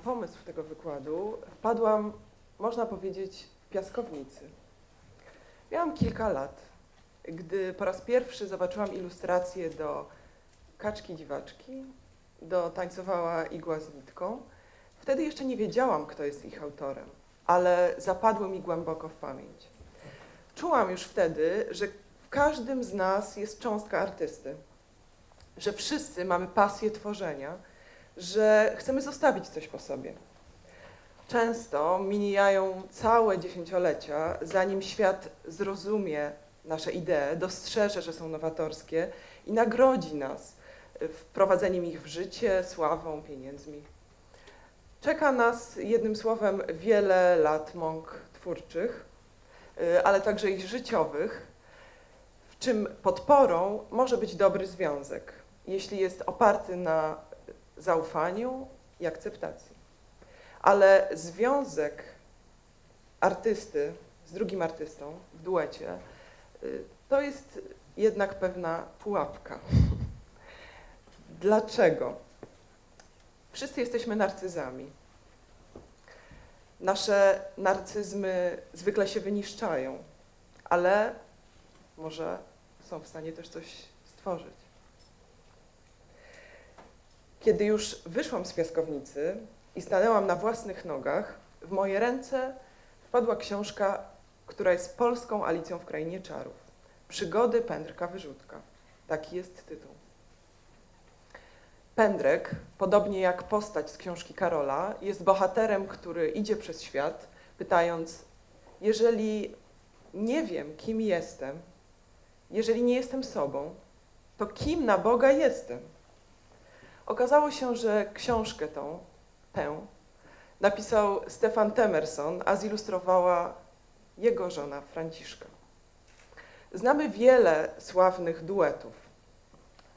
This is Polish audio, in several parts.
pomysł tego wykładu wpadłam, można powiedzieć, w piaskownicy. Miałam kilka lat, gdy po raz pierwszy zobaczyłam ilustrację do Kaczki Dziwaczki, do Tańcowała igła z nitką. Wtedy jeszcze nie wiedziałam, kto jest ich autorem, ale zapadły mi głęboko w pamięć. Czułam już wtedy, że w każdym z nas jest cząstka artysty, że wszyscy mamy pasję tworzenia, że chcemy zostawić coś po sobie. Często mijają całe dziesięciolecia, zanim świat zrozumie nasze idee, dostrzeże, że są nowatorskie i nagrodzi nas wprowadzeniem ich w życie, sławą, pieniędzmi. Czeka nas jednym słowem wiele lat mąk twórczych, y, ale także i życiowych, w czym podporą może być dobry związek, jeśli jest oparty na zaufaniu i akceptacji. Ale związek artysty z drugim artystą w duecie y, to jest jednak pewna pułapka. Dlaczego? Wszyscy jesteśmy narcyzami. Nasze narcyzmy zwykle się wyniszczają, ale może są w stanie też coś stworzyć. Kiedy już wyszłam z piaskownicy i stanęłam na własnych nogach, w moje ręce wpadła książka, która jest polską Alicją w Krainie Czarów. Przygody Pędrka Wyrzutka. Taki jest tytuł. Pędrek, podobnie jak postać z książki Karola, jest bohaterem, który idzie przez świat, pytając: Jeżeli nie wiem, kim jestem, jeżeli nie jestem sobą, to kim na Boga jestem? Okazało się, że książkę tą, tę, napisał Stefan Temerson, a zilustrowała jego żona Franciszka. Znamy wiele sławnych duetów.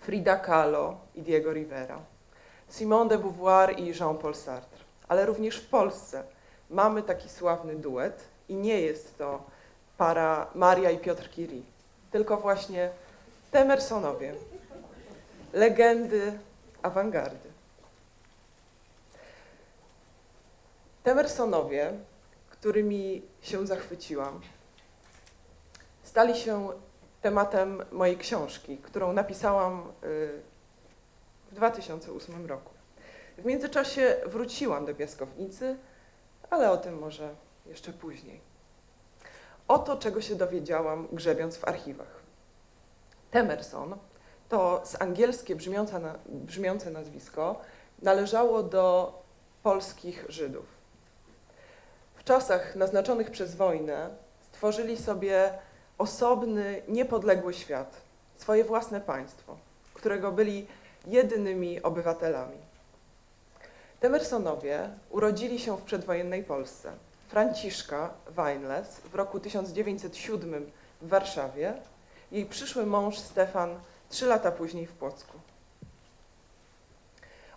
Frida Kahlo i Diego Rivera, Simone de Beauvoir i Jean-Paul Sartre, ale również w Polsce mamy taki sławny duet i nie jest to para Maria i Piotr Curie, tylko właśnie Temersonowie, legendy awangardy. Temersonowie, którymi się zachwyciłam, stali się tematem mojej książki, którą napisałam y, w 2008 roku. W międzyczasie wróciłam do piaskownicy, ale o tym może jeszcze później. Oto czego się dowiedziałam, grzebiąc w archiwach. Temerson to z angielskie brzmiące, brzmiące nazwisko należało do polskich Żydów. W czasach naznaczonych przez wojnę stworzyli sobie osobny, niepodległy świat, swoje własne państwo, którego byli jedynymi obywatelami. Temersonowie urodzili się w przedwojennej Polsce. Franciszka Weinles w roku 1907 w Warszawie, jej przyszły mąż Stefan trzy lata później w Płocku.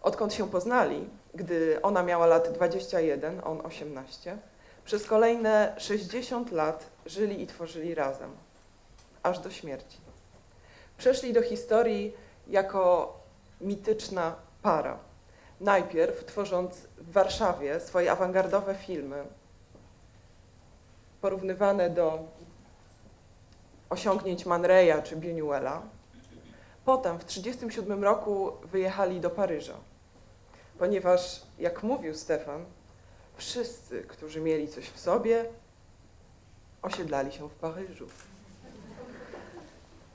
Odkąd się poznali, gdy ona miała lat 21, on 18, przez kolejne 60 lat żyli i tworzyli razem, aż do śmierci. Przeszli do historii jako mityczna para. Najpierw tworząc w Warszawie swoje awangardowe filmy, porównywane do osiągnięć Man Raya czy Buñuela. Potem w 1937 roku wyjechali do Paryża, ponieważ, jak mówił Stefan, wszyscy, którzy mieli coś w sobie, osiedlali się w Paryżu.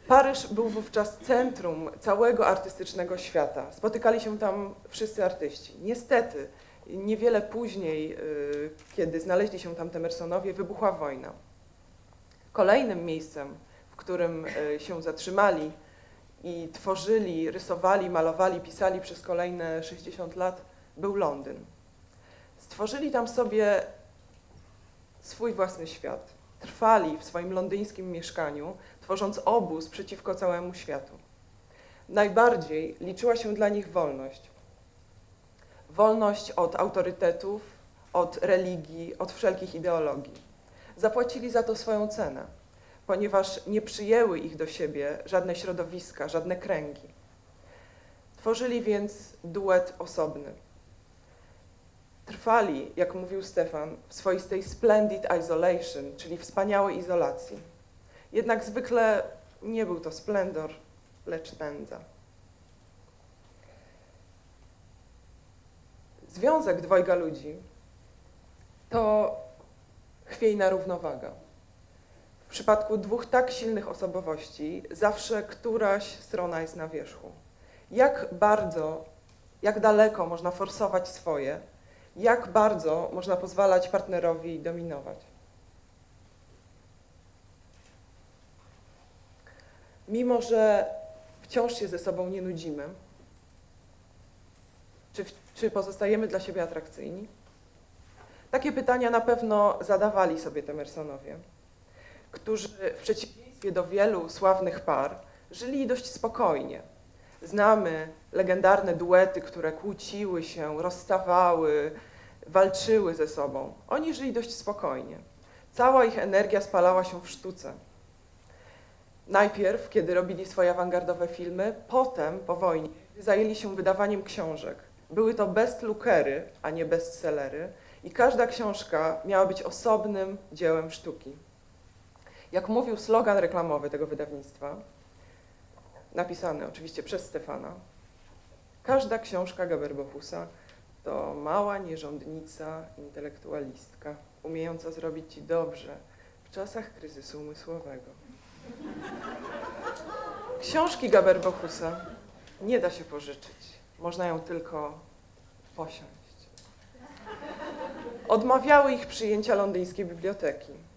Paryż był wówczas centrum całego artystycznego świata. Spotykali się tam wszyscy artyści. Niestety, niewiele później, y, kiedy znaleźli się tam Temersonowie, wybuchła wojna. Kolejnym miejscem, w którym y, się zatrzymali i tworzyli, rysowali, malowali, pisali przez kolejne 60 lat, był Londyn. Stworzyli tam sobie swój własny świat. Trwali w swoim londyńskim mieszkaniu, tworząc obóz przeciwko całemu światu. Najbardziej liczyła się dla nich wolność. Wolność od autorytetów, od religii, od wszelkich ideologii. Zapłacili za to swoją cenę, ponieważ nie przyjęły ich do siebie żadne środowiska, żadne kręgi. Tworzyli więc duet osobny. Trwali, jak mówił Stefan, w swoistej splendid isolation, czyli wspaniałej izolacji. Jednak zwykle nie był to splendor, lecz nędza. Związek dwojga ludzi to chwiejna równowaga. W przypadku dwóch tak silnych osobowości zawsze któraś strona jest na wierzchu. Jak bardzo, jak daleko można forsować swoje, jak bardzo można pozwalać partnerowi dominować. Mimo, że wciąż się ze sobą nie nudzimy, czy, czy pozostajemy dla siebie atrakcyjni? Takie pytania na pewno zadawali sobie Temersonowie, którzy w przeciwieństwie do wielu sławnych par żyli dość spokojnie. Znamy legendarne duety, które kłóciły się, rozstawały, walczyły ze sobą. Oni żyli dość spokojnie. Cała ich energia spalała się w sztuce. Najpierw, kiedy robili swoje awangardowe filmy, potem, po wojnie, zajęli się wydawaniem książek. Były to bestlookery, a nie bestsellery, i każda książka miała być osobnym dziełem sztuki. Jak mówił slogan reklamowy tego wydawnictwa, napisany oczywiście przez Stefana, każda książka Gaberbofusa to mała nierządnica intelektualistka, umiejąca zrobić ci dobrze w czasach kryzysu umysłowego. Książki Gaberbochusa nie da się pożyczyć, można ją tylko posiąść. Odmawiały ich przyjęcia londyńskie biblioteki.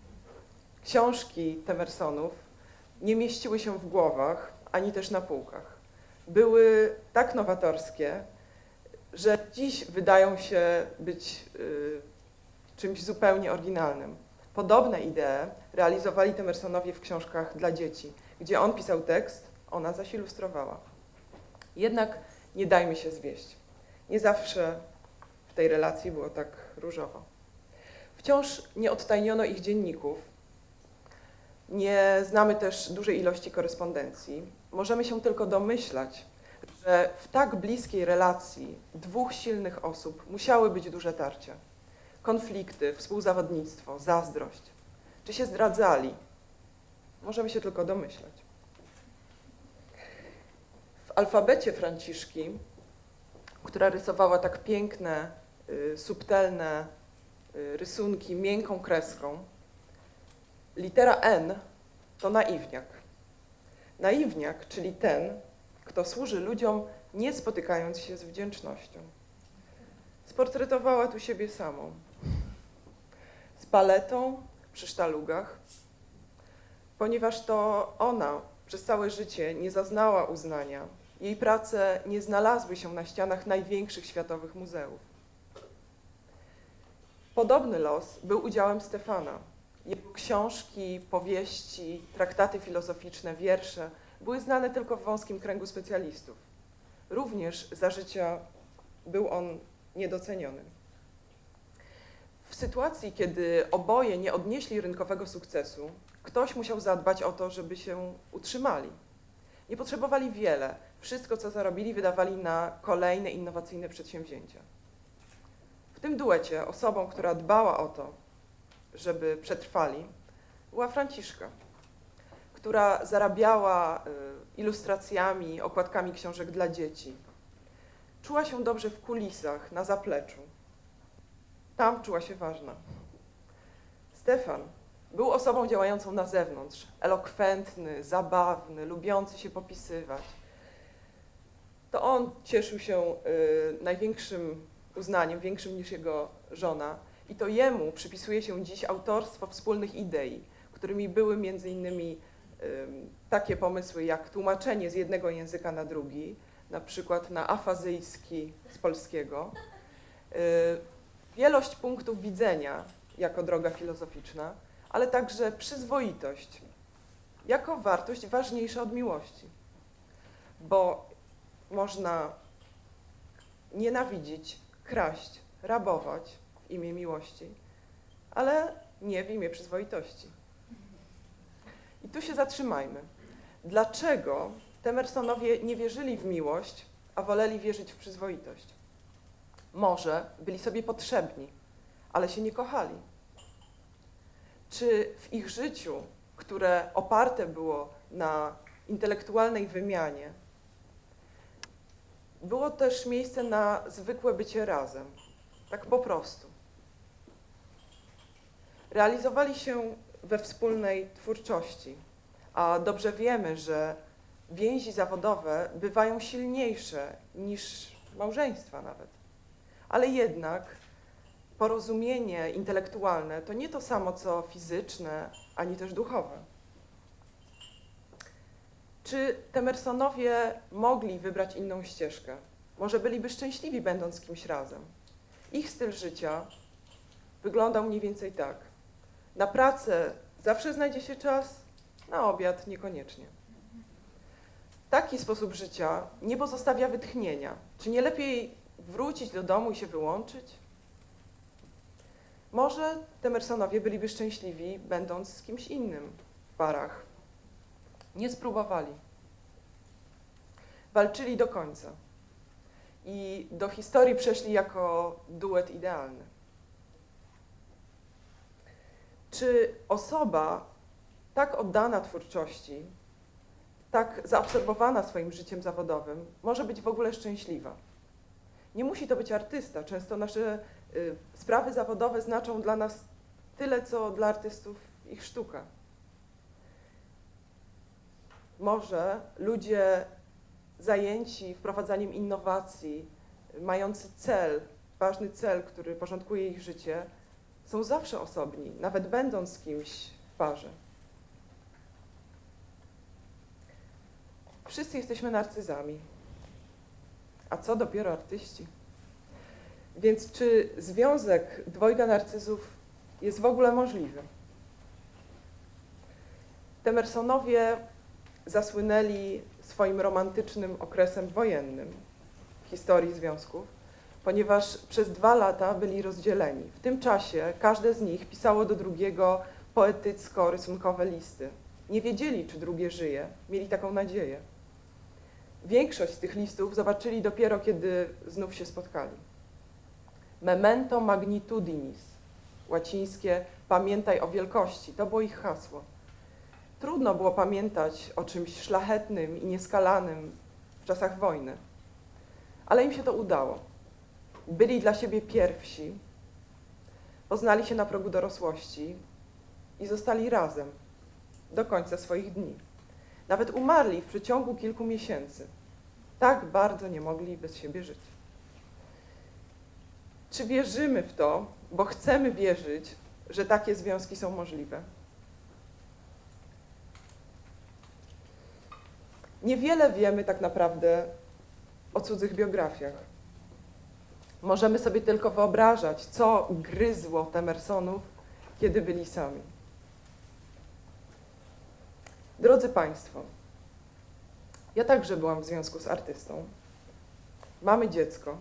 Książki Temersonów nie mieściły się w głowach, ani też na półkach. Były tak nowatorskie, że dziś wydają się być y, czymś zupełnie oryginalnym. Podobne idee realizowali Temersonowie w książkach dla dzieci, gdzie on pisał tekst, ona zaś ilustrowała. Jednak nie dajmy się zwieść. Nie zawsze w tej relacji było tak różowo. Wciąż nie odtajniono ich dzienników, nie znamy też dużej ilości korespondencji. Możemy się tylko domyślać, że w tak bliskiej relacji dwóch silnych osób musiały być duże tarcia. Konflikty, współzawodnictwo, zazdrość. Czy się zdradzali? Możemy się tylko domyślać. W alfabecie Franciszki, która rysowała tak piękne, y, subtelne y, rysunki miękką kreską, litera N to naiwniak. Naiwniak, czyli ten, kto służy ludziom, nie spotykając się z wdzięcznością. Sportretowała tu siebie samą. Z paletą przy sztalugach, ponieważ to ona przez całe życie nie zaznała uznania. Jej prace nie znalazły się na ścianach największych światowych muzeów. Podobny los był udziałem Stefana. Jego książki, powieści, traktaty filozoficzne, wiersze były znane tylko w wąskim kręgu specjalistów. Również za życia był on niedoceniony. W sytuacji, kiedy oboje nie odnieśli rynkowego sukcesu, ktoś musiał zadbać o to, żeby się utrzymali. Nie potrzebowali wiele. Wszystko, co zarobili, wydawali na kolejne innowacyjne przedsięwzięcia. W tym duecie osobą, która dbała o to, żeby przetrwali, była Franciszka, która zarabiała y, ilustracjami, okładkami książek dla dzieci. Czuła się dobrze w kulisach, na zapleczu. Tam czuła się ważna. Stefan był osobą działającą na zewnątrz, elokwentny, zabawny, lubiący się popisywać. To on cieszył się y, największym uznaniem, większym niż jego żona, i to jemu przypisuje się dziś autorstwo wspólnych idei, którymi były między innymi takie pomysły jak tłumaczenie z jednego języka na drugi, na przykład na afazyjski z polskiego, y, wielość punktów widzenia jako droga filozoficzna, ale także przyzwoitość jako wartość ważniejsza od miłości. Bo można nienawidzić, kraść, rabować w imię miłości, ale nie w imię przyzwoitości. I tu się zatrzymajmy. Dlaczego Temersonowie nie wierzyli w miłość, a woleli wierzyć w przyzwoitość? Może byli sobie potrzebni, ale się nie kochali. Czy w ich życiu, które oparte było na intelektualnej wymianie, było też miejsce na zwykłe bycie razem, tak po prostu. Realizowali się we wspólnej twórczości, a dobrze wiemy, że więzi zawodowe bywają silniejsze niż małżeństwa nawet. Ale jednak porozumienie intelektualne to nie to samo co fizyczne, ani też duchowe. Czy Temersonowie mogli wybrać inną ścieżkę? Może byliby szczęśliwi, będąc kimś razem. Ich styl życia wyglądał mniej więcej tak. Na pracę zawsze znajdzie się czas, na obiad niekoniecznie. Taki sposób życia nie pozostawia wytchnienia. Czy nie lepiej wrócić do domu i się wyłączyć? Może Temersonowie byliby szczęśliwi, będąc z kimś innym w parach. Nie spróbowali. Walczyli do końca. I do historii przeszli jako duet idealny. Czy osoba tak oddana twórczości, tak zaabsorbowana swoim życiem zawodowym, może być w ogóle szczęśliwa? Nie musi to być artysta. Często nasze y, sprawy zawodowe znaczą dla nas tyle, co dla artystów ich sztuka. Może ludzie zajęci wprowadzaniem innowacji, mający cel, ważny cel, który porządkuje ich życie, są zawsze osobni, nawet będąc z kimś w parze. Wszyscy jesteśmy narcyzami. A co dopiero artyści? Więc czy związek dwojga narcyzów jest w ogóle możliwy? Temersonowie zasłynęli swoim romantycznym okresem wojennym historii związków, ponieważ przez dwa lata byli rozdzieleni. W tym czasie każde z nich pisało do drugiego poetycko-rysunkowe listy. Nie wiedzieli, czy drugie żyje, mieli taką nadzieję. Większość z tych listów zobaczyli dopiero, kiedy znów się spotkali. Memento magnitudinis, łacińskie pamiętaj o wielkości, to było ich hasło. Trudno było pamiętać o czymś szlachetnym i nieskalanym w czasach wojny, ale im się to udało. Byli dla siebie pierwsi, poznali się na progu dorosłości i zostali razem do końca swoich dni. Nawet umarli w przeciągu kilku miesięcy. Tak bardzo nie mogli bez siebie żyć. Czy wierzymy w to, bo chcemy wierzyć, że takie związki są możliwe? Niewiele wiemy tak naprawdę o cudzych biografiach. Możemy sobie tylko wyobrażać, co gryzło Temersonów, kiedy byli sami. Drodzy Państwo, ja także byłam w związku z artystą. Mamy dziecko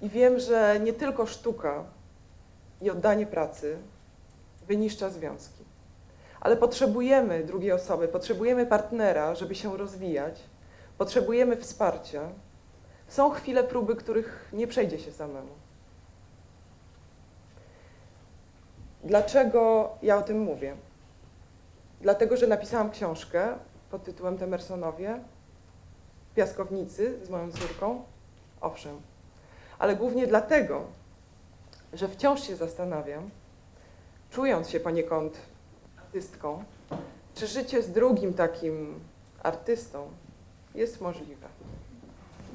i wiem, że nie tylko sztuka i oddanie pracy wyniszcza związki, ale potrzebujemy drugiej osoby, potrzebujemy partnera, żeby się rozwijać, potrzebujemy wsparcia. Są chwile próby, których nie przejdzie się samemu. Dlaczego ja o tym mówię? Dlatego, że napisałam książkę pod tytułem Temersonowie, Piaskownicy z moją córką. Owszem. Ale głównie dlatego, że wciąż się zastanawiam, czując się poniekąd artystką, czy życie z drugim takim artystą jest możliwe.